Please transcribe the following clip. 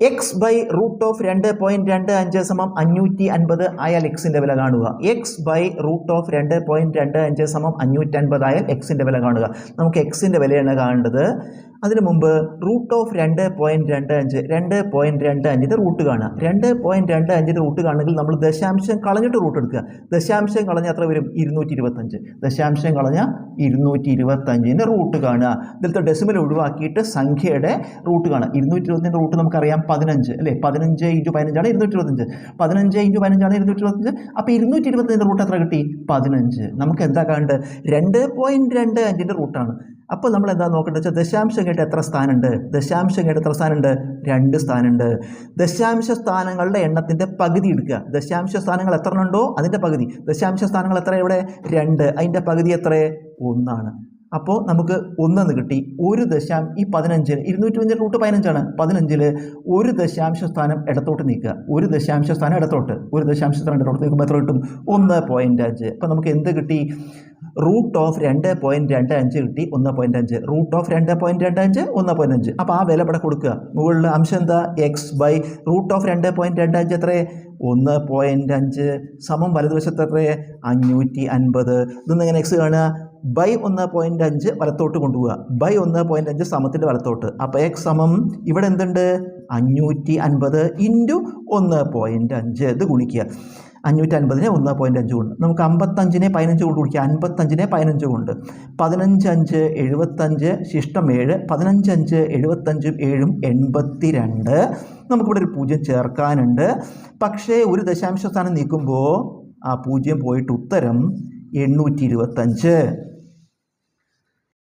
X by root of രണ്ട് point രണ്ട് അഞ്ച് സമം അഞ്ഞൂറ്റി അൻപത് ആയാൽ എക്സിന്റെ വില കാണുക. എക്സ് ബൈ റൂട്ട് ഓഫ് രണ്ട് പോയിന്റ് രണ്ട് അഞ്ച് സമം അഞ്ഞൂറ്റി അൻപത് ആയാൽ എക്സിന്റെ വില കാണുക. നമുക്ക് എക്സിന്റെ വിലയാണ് കാണേണ്ടത്. അതിനു മുമ്പ് റൂട്ട് ഓഫ് രണ്ട് പോയിന്റ് രണ്ട് അഞ്ച് രണ്ട് പോയിന്റ് രണ്ട് അഞ്ചിന്റെ റൂട്ട് കാണുക. രണ്ട് പോയിന്റ് രണ്ട് അഞ്ചിന്റെ റൂട്ട് കാണുമെങ്കിൽ നമ്മൾ ദശാംശം കളഞ്ഞിട്ട് റൂട്ട് എടുക്കുക. ദശാംശം കളഞ്ഞ എത്ര വരും? ഇരുന്നൂറ്റി ഇരുപത്തഞ്ച് ദശാംശം കളഞ്ഞ ഇരുന്നൂറ്റി ഇരുപത്തഞ്ചിന്റെ റൂട്ട് കാണുക. ഇതിലത്തെ ഡെസിമൽ ഒഴിവാക്കിയിട്ട് സംഖ്യയുടെ റൂട്ട് കാണുക. ഇരുന്നൂറ്റി ഇരുപത്തിന്റെ റൂട്ട് നമുക്കറിയാം പതിനഞ്ച് അല്ലേ? പതിനഞ്ച് ഇന്റു പതിനഞ്ചാണ് ഇരുന്നൂറ്റി ഇരുപത്തഞ്ച് പതിനഞ്ച് ഇന്റു പതിനഞ്ചാണ് ഇരുന്നൂറ്റി ഇരുപത്തഞ്ച് അപ്പോൾ ഇരുന്നൂറ്റി ഇരുപത്തഞ്ചിന്റെ റൂട്ട് എത്ര കിട്ടി? പതിനഞ്ച്. നമുക്ക് എന്താ കാണേണ്ടത്? രണ്ട് പോയിന്റ് രണ്ട് അഞ്ചിന്റെ റൂട്ടാണ്. അപ്പോൾ നമ്മൾ എന്താ നോക്കേണ്ടത്? വെച്ചാൽ ദശാംശം കേട്ട് എത്ര സ്ഥാനമുണ്ട്? ദശാംശം കേട്ട് എത്ര സ്ഥാനമുണ്ട്? രണ്ട് സ്ഥാനമുണ്ട്. ദശാംശ സ്ഥാനങ്ങളുടെ എണ്ണത്തിന്റെ പകുതി എടുക്കുക. ദശാംശ സ്ഥാനങ്ങൾ എത്ര ഉണ്ടോ? അതിന്റെ പകുതി. ദശാംശ സ്ഥാനങ്ങൾ എത്ര ഇവിടെ? രണ്ട്. അതിന്റെ പകുതി എത്ര ഒന്നാണ്. അപ്പോൾ നമുക്ക് ഒന്നെന്ന് കിട്ടി. ഒരു ദശാം ഈ പതിനഞ്ചിൽ ഇരുന്നൂറ്റി അഞ്ചിൽ റൂട്ട് പതിനഞ്ചാണ്. പതിനഞ്ചിൽ ഒരു ദശാംശ സ്ഥാനം ഇടത്തോട്ട് നീക്കുക. ഒരു ദശാംശ സ്ഥാനം ഇടത്തോട്ട്. ഒരു ദശാംശ സ്ഥാനം ഇടത്തോട്ട് നീക്കുമ്പോൾ എത്ര കിട്ടും? ഒന്ന് പോയിന്റ് അഞ്ച്. അപ്പോൾ നമുക്ക് എന്ത് കിട്ടി? റൂട്ട് ഓഫ് രണ്ട് പോയിന്റ് രണ്ട് അഞ്ച് കിട്ടി. ഒന്ന് പോയിന്റ് അഞ്ച്. റൂട്ട് ഓഫ് രണ്ട് പോയിന്റ് രണ്ട് അഞ്ച് ഒന്ന് പോയിന്റ് അഞ്ച്. അപ്പോൾ ആ വില ഇവിടെ കൊടുക്കുക. മുകളിൽ അംശം എന്താ? എക്സ് ബൈ റൂട്ട് ഓഫ് രണ്ട് പോയിന്റ് രണ്ട് അഞ്ച് എത്രയേ? ഒന്ന് പോയിന്റ് അഞ്ച്. സമം വലതുവശത്ത് എത്രയേ? അഞ്ഞൂറ്റി അൻപത്. ഇതൊന്നും എങ്ങനെ എക്സ് കാണുക? ബൈ ഒന്ന് പോയിന്റ് അഞ്ച് വലത്തോട്ട് കൊണ്ടുപോവുക. ബൈ ഒന്ന് പോയിന്റ് അഞ്ച് സമത്തിന്റെ വലത്തോട്ട്. അപ്പോൾ എക്സ് സമം ഇവിടെ എന്തുണ്ട്? അഞ്ഞൂറ്റി അൻപത് ഇന്റു ഒന്ന് പോയിന്റ് അഞ്ച്. ഇത് ഗുണിക്കുക. അഞ്ഞൂറ്റി അൻപതിനെ ഒന്ന് പോയിന്റ് അഞ്ച് കൊണ്ട്. നമുക്ക് അമ്പത്തഞ്ചിനെ പതിനഞ്ച് കൊണ്ട് കുടിക്കുക അൻപത്തഞ്ചിനെ പതിനഞ്ച് കൊണ്ട്. പതിനഞ്ച് അഞ്ച് എഴുപത്തഞ്ച് ശിഷ്ടം ഏഴ്. പതിനഞ്ച് അഞ്ച് എഴുപത്തഞ്ചും ഏഴും എൺപത്തി രണ്ട് നമുക്കിവിടെ ഒരു പൂജ്യം ചേർക്കാനുണ്ട്. പക്ഷേ ഒരു ദശാംശ സ്ഥാനം നീക്കുമ്പോൾ ആ പൂജ്യം പോയിട്ട് ഉത്തരം എണ്ണൂറ്റി ഇരുപത്തഞ്ച്.